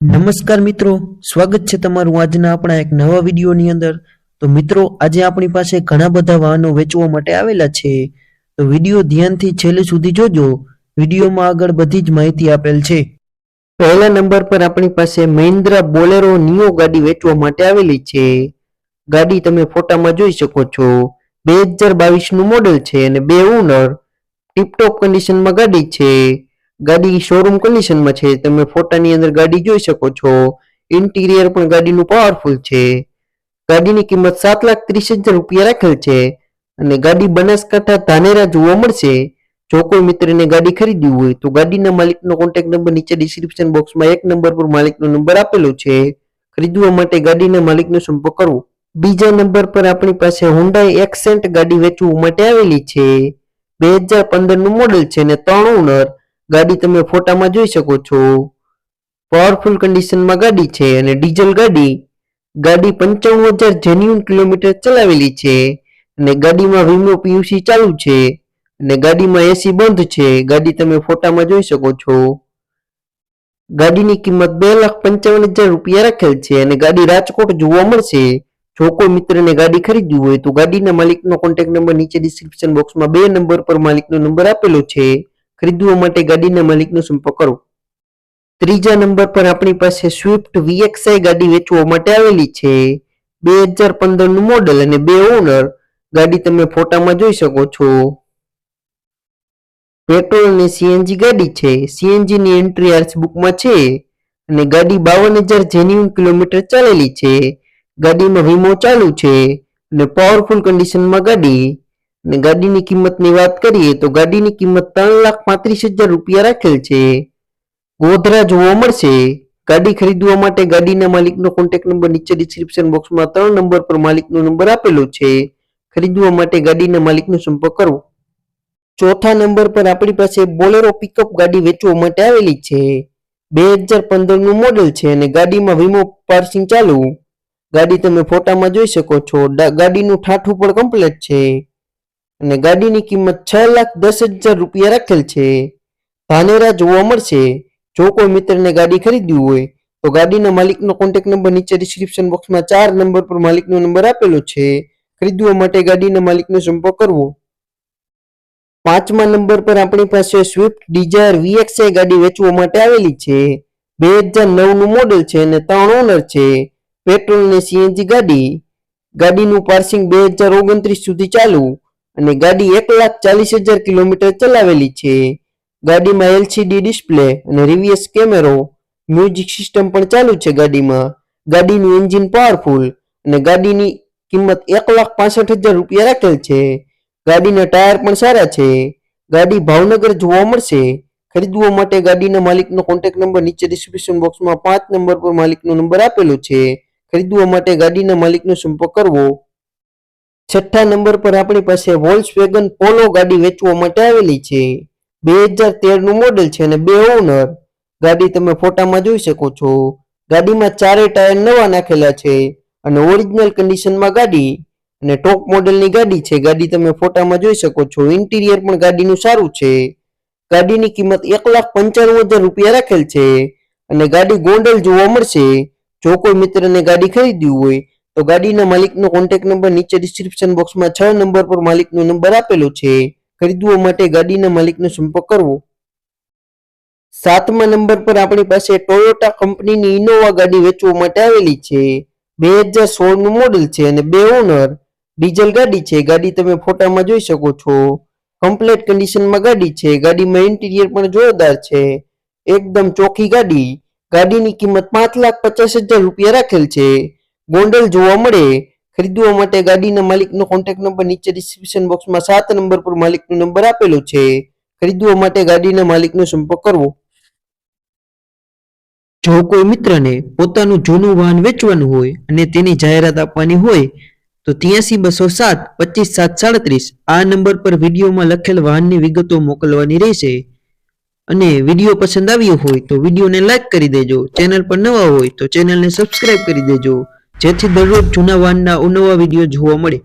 નમસ્કાર મિત્રો, સ્વાગત છે તમારું આજના આપણા એક નવા વિડીયોની અંદર. તો મિત્રો, આજે આપણી પાસે ઘણા બધા વાહનો વેચવા માટે આવેલા છે. તો વીડિયો ધ્યાનથી છેલ્લે સુધી જોજો. વિડીયોમાં આગળ બધી જ માહિતી આપેલ છે. પહેલા નંબર પર આપણી પાસે મહિન્દ્રા બોલેરો નિયો ગાડી વેચવા માટે આવેલી છે. ગાડી તમે ફોટામાં જોઈ શકો છો. બે હજાર બાવીસનું મોડેલ છે અને બે ઓનર ટીપટોપ કન્ડિશનમાં ગાડી છે. ગાડી શોરૂમ કન્ડિશનમાં છે. તમે ફોટાની અંદર ગાડી જોઈ શકો છો. ઇન્ટિરિયર પણ ગાડીનું પાવરફુલ છે. ગાડીની કિંમત સાત લાખ ત્રીસ હજાર રૂપિયા રાખેલ છે. અને ગાડી બનાસકાંઠા ધાનેરા જોવા મળશે. જો કોઈ મિત્રને ગાડી ખરીદવી હોય, તો ગાડીના માલિકનો કોન્ટેક્ટ નંબર નીચે ડિસ્ક્રિપ્શન બોક્સમાં એક નંબર પર માલિકનો નંબર આપેલો છે. ખરીદવા માટે ગાડીના માલિકનો સંપર્ક કરવો બીજા નંબર પર આપણી પાસે હુન્ડાઈ એક્સેન્ટ ગાડી વેચવા માટે આવેલી છે. બે હજાર પંદરનું મોડેલ છે અને ત્રણ ઓનર ગાડી તમે ફોટામાં જોઈ શકો છો. પાવરફુલ કન્ડિશનમાં ગાડી છે અને ડીઝલ ગાડી ગાડી પંચાણું હજાર જેન્યુન કિલોમીટર ચલાવેલી છે અને ગાડીમાં વીમો પીયુસી ચાલુ છે અને ગાડીમાં એસી બંધ છે. ગાડી તમે ફોટામાં જોઈ શકો છો. ગાડીની કિંમત બે લાખ પંચાવન હજાર રૂપિયા રાખેલ છે અને ગાડી રાજકોટ જોવા મળશે. જો કોઈ મિત્રને ગાડી ખરીદવી હોય તો ગાડીના માલિકનો કોન્ટેક્ટ નંબર નીચે ડિસ્ક્રિપ્શન બોક્સમાં બે નંબર પર માલિકનો નંબર આપેલો છે. ખરીદવા માટે ગાડીના માલિકનો સંપર્ક કરો. ત્રીજા નંબર પર આપણી પાસે સ્વિફ્ટ વીએક્સઆઈ ગાડી વેચવા માટે આવેલી છે. બે હજાર પંદરનું મોડેલ અને બે ઓનર ગાડી તમે ફોટામાં જોઈ શકો છો. પેટ્રોલ અને સીએનજી ગાડી છે. સીએનજી ની એન્ટ્રી આરસી બુકમાં છે. અને ગાડી બાવન હજાર જેન્યુન કિલોમીટર ચાલેલી છે. ગાડીમાં વીમો ચાલુ છે. અને પાવરફુલ કન્ડિશનમાં ગાડી અને ગાડીની કિંમતની વાત કરીએ તો ગાડીની કિંમત ત્રણ લાખ પાંત્રીસ હજાર રૂપિયા રાખેલ છે. ગોધરા જોવા મળશે. ગાડી ખરીદવા માટે ગાડીના માલિકનો કોન્ટેક્ટ નંબર નીચે ડિસ્ક્રિપ્શન બોક્સમાં ત્રણ નંબર પર માલિકનો નંબર આપેલો છે. ખરીદવા માટે ગાડીના માલિકનો સંપર્ક કરવો ચોથા નંબર પર આપણી પાસે બોલેરો પિકઅપ ગાડી વેચવા માટે આવેલી છે. બે હજાર પંદરનું મોડેલ છે અને ગાડીમાં વીમો પાર્સિંગ ચાલુ. ગાડી તમે ફોટામાં જોઈ શકો છો. ગાડીનું ઠાઠું પણ કમ્પ્લીટ છે. અને ગાડીની કિંમત છ લાખ દસ હજાર રૂપિયા રાખેલ છે. ધાનેરા જોવા મળશે. જો કોઈ મિત્રને ગાડી ખરીદવી હોય, તો ગાડીના માલિકનો કોન્ટેક્ટ નંબર નીચે ડિસ્ક્રિપ્શન બોક્સમાં ચાર નંબર પર માલિકનો નંબર આપેલો છે. ખરીદવા માટે ગાડીના માલિકનો સંપર્ક કરવો. પાંચમા નંબર પર આપણી પાસે સ્વિફ્ટ ડિઝાયર વીએક્સઆઈ ગાડી વેચવા માટે આવેલી છે. બે હજાર નવનું મોડેલ છે અને ત્રણ ઓનર છે. પેટ્રોલ અને સીએનજી ગાડી. ગાડીનું પાર્સિંગ બે હજાર ઓગણત્રીસ સુધી ચાલુ. અને ગાડી એક લાખ ચાલીસ હજાર કિલોમીટર ચલાવેલી છે. ગાડીમાં એલસીડી ડિસ્પ્લે અને રિવિયસ કેમેરો મ્યુઝિક સિસ્ટમ પણ ચાલુ છે ગાડીમાં. ગાડીનું એન્જિન પાવરફુલ અને ગાડીની કિંમત એક લાખ પાસઠ હજાર રૂપિયા રાખેલ છે. ગાડીના ટાયર પણ સારા છે. ગાડી ભાવનગર જોવા મળશે. ખરીદવા માટે ગાડીના માલિકનો કોન્ટેક્ટ નંબર નીચે ડિસ્ક્રિપ્શન બોક્સમાં પાંચ નંબર પર માલિકનો નંબર આપેલો છે. ખરીદવા માટે ગાડીના માલિકનો સંપર્ક કરવો. છઠ્ઠા નંબર પર આપણી પાસે વોલ્સવેગન પોલો ગાડી વેચવા માટે આવેલી છે. બે હજાર તેરનું મોડેલ છે અને બે ઓનર ગાડી તમે ફોટામાં જોઈ શકો છો. ગાડીમાં ચારે ટાયર નવા નાખેલા છે અને ઓરિજિનલ કન્ડિશનમાં ગાડી અને ટોપ મોડેલની ગાડી છે. ગાડી તમે ફોટામાં જોઈ શકો છો. ઇન્ટિરિયર પણ ગાડીનું સારું છે. ગાડીની કિંમત એક લાખ પંચાણું હજાર રૂપિયા રાખેલ છે અને ગાડી ગોંડલ જોવા મળશે. જો કોઈ મિત્રને ગાડી ખરીદવી હોય તો ગાડીના માલિકનો કોન્ટેક્ટ નંબર નીચે ડિસ્ક્રિપ્શન બોક્સમાં છ નંબર પર માલિકનો નંબર આપેલો છે. ખરીદવા માટે ગાડીના માલિકનો સંપર્ક કરવો. સાતમા નંબર પર આપણી પાસે ટોયોટા કંપનીની ઇનોવા ગાડી વેચવા માટે આવેલી છે. બે હજાર સોળનું મોડેલ છે અને બે ઓનર ડીઝલ ગાડી છે. ગાડી તમે ફોટામાં જોઈ શકો છો. કમ્પ્લેટ કન્ડિશનમાં ગાડી છે. ગાડીમાં ઇન્ટિરિયર પણ જોરદાર છે. એકદમ ચોખ્ખી ગાડી. ગાડીની કિંમત પાંચ લાખ પચાસ હજાર રૂપિયા રાખેલ છે. ગોંડલ જોવા મળે, ખરીદવા માટે ગાડીના માલિકનો કોન્ટેક્ટ નંબર નીચે ડિસ્ક્રિપ્શન બોક્સમાં સાત નંબર પર માલિકનો નંબર આપેલો છે. ખરીદવા માટે ગાડીના માલિકનો સંપર્ક કરવો. જો કોઈ મિત્રને પોતાનું જૂનું વાહન વેચવાનું હોય અને તેની જાહેરાત આપવાની હોય, તો ત્યાંસી બસો સાત પચીસ સાત સાડત્રીસ આ નંબર પર વિડીયોમાં લખેલ વાહનની વિગતો મોકલવાની રહેશે. અને વીડિયો પસંદ આવ્યો હોય તો વિડીયોને લાઈક કરી દેજો. ચેનલ પર નવા હોય તો ચેનલને સબસ્ક્રાઈબ કરી દેજો. જેથી દરરોજ જૂના વાનના અવનવા વીડિયો જોવા મળે.